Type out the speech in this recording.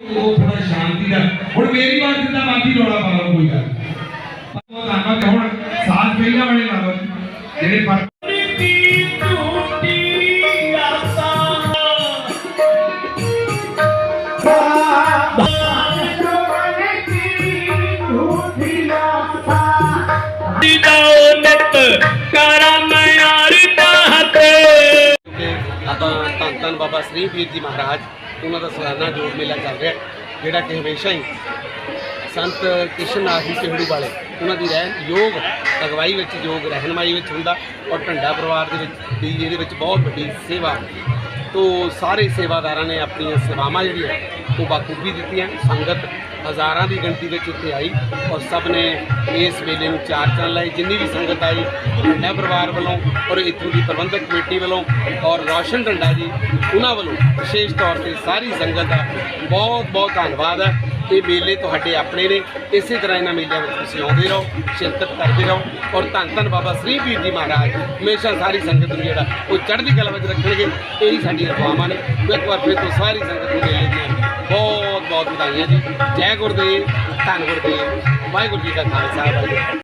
ਉਹ ਥੋੜਾ ਸ਼ਾਂਤੀ ਦਾ ਹੁਣ ਮੇਰੀ ਬਾਤ ਜਿੱਦਾਂ ਬਾਕੀ ਰੋਲਾ ਪਾ ਲਓ ਕੋਈ ਗੱਲ ਨੀ। ਉਹ ਧੰਨਵਾਦ ਤੇ ਹੁਣ ਸਾਥ ਪਹਿਲਾਂ ਵਾਲੇ ਲਾ ਲਓ ਜਿਹੜੇ ਪਰ ਦੌਲਤ ਕਰਮ ਯਾਰ ਤਾਹਤ ਕਿ ਆਪਾਂ ਧੰਨ ਧੰਨ ਬਾਬਾ ਸ੍ਰੀ ਵੀਰ ਜੀ ਮਹਾਰਾਜ ਉਹਨਾਂ ਦਾ ਸਾਲਾਨਾ ਜੋੜ ਮੇਲਾ ਚੱਲ ਰਿਹਾ, ਜਿਹੜਾ ਕਿ ਹਮੇਸ਼ਾ ਹੀ ਸੰਤ ਕ੍ਰਿਸ਼ਨ ਨਾਥ ਜੀ ਕਿਹੜੂ ਵਾਲੇ, ਉਹਨਾਂ ਦੀ ਰਹਿ ਯੋਗ, ਅਗਵਾਈ ਵਿੱਚ ਯੋਗ, ਰਹਿਨਮਾਈ ਵਿੱਚ ਹੁੰਦਾ ਔਰ ਢੰਡਾ ਪਰਿਵਾਰ ਦੇ ਵਿੱਚ, ਦੀ ਇਹਦੇ ਵਿੱਚ ਬਹੁਤ ਵੱਡੀ ਸੇਵਾ ਤੋ ਸਾਰੇ ਸੇਵਾਦਾਰਾਂ ਨੇ ਆਪਣੀਆਂ ਸੇਵਾਵਾਂ ਜਿਹੜੀਆਂ ਉਹ ਬਾਖੂਬੀ ਦਿੱਤੀਆਂ ਸੰਗਤ ਹਜ਼ਾਰਾਂ ਦੀ ਗਿਣਤੀ ਵਿੱਚ ਇੱਥੇ ਆਈ ਔਰ ਸਭ ਨੇ ਇਸ ਮੇਲੇ ਨੂੰ ਚਾਰ ਚੰਨ ਲਾਏ। ਜਿੰਨੀ ਵੀ ਸੰਗਤ ਆਈ ਢੰਡਾ ਪਰਿਵਾਰ ਵੱਲੋਂ ਔਰ ਇੱਥੋਂ ਦੀ ਪ੍ਰਬੰਧਕ ਕਮੇਟੀ ਵੱਲੋਂ ਔਰ ਰੌਸ਼ਨ ਢੰਡਾ ਜੀ, ਉਹਨਾਂ ਵੱਲੋਂ ਵਿਸ਼ੇਸ਼ ਤੌਰ ਤੇ ਸਾਰੀ ਸੰਗਤ ਦਾ ਬਹੁਤ ਬਹੁਤ ਧੰਨਵਾਦ ਹੈ। ਇਹ ਮੇਲੇ ਤੁਹਾਡੇ ਆਪਣੇ ਨੇ। ਇਸੇ ਤਰ੍ਹਾਂ ਇਹਨਾਂ ਮੇਲਿਆਂ ਵਿੱਚ ਤੁਸੀਂ ਆਉਂਦੇ ਰਹੋ, ਸ਼ਿਰਕਤ ਕਰਦੇ ਰਹੋ ਔਰ ਧੰਨ ਧੰਨ ਬਾਬਾ ਸ੍ਰੀ ਪੀਰ ਜੀ ਮਹਾਰਾਜ, ਹਮੇਸ਼ਾ ਸਾਰੀ ਸੰਗਤ ਨੂੰ ਜਿਹੜਾ ਉਹ ਚੜ੍ਹਦੀ ਕਲਾ ਵਿੱਚ ਰੱਖਣਗੇ, ਇਹੀ ਸਾਡੀਆਂ ਦੁਆਵਾਂ ਨੇ। ਇੱਕ ਵਾਰ ਫਿਰ ਤੋਂ ਸਾਰੀ ਸੰਗਤ ਨੂੰ ਮੇਲੇ ਦੀਆਂ ਬਹੁਤ ਬਹੁਤ ਵਧਾਈਆਂ ਜੀ। ਜੈ ਗੁਰਦੇਵ, ਧੰਨ ਗੁਰਦੇਵ, ਵਾਹਿਗੁਰੂ ਜੀ ਕਾ ਖਾਲਸਾ, ਵਾਹਿਗੁਰੂ